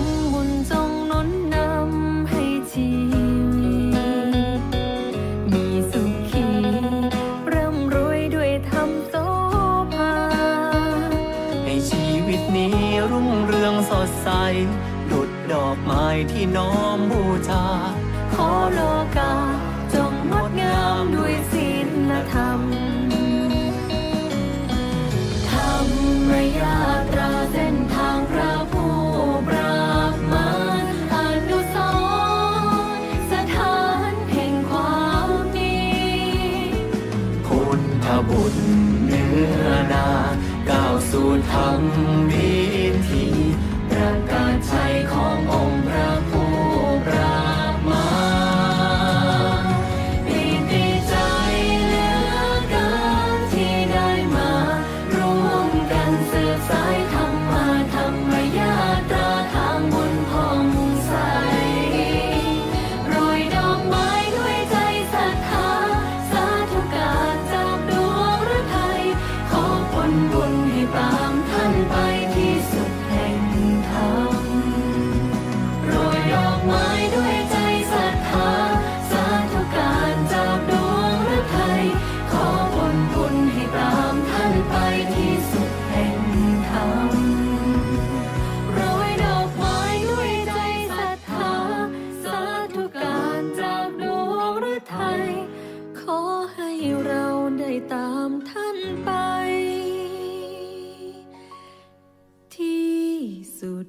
งบุจงนุนนำให้ชีมีสุขีร่ำรวยด้วยธรโสภา ให้ชีวิตนี้รุ่งเรืองสดใส ดุดดอกไม้ที่น้อมบูชา ขอโลกา บุญเนื้อนาก้าวสู่ธรรมวิธีประกาศชัยของ ไทย ขอให้เราได้ตามท่านไป ที่สุด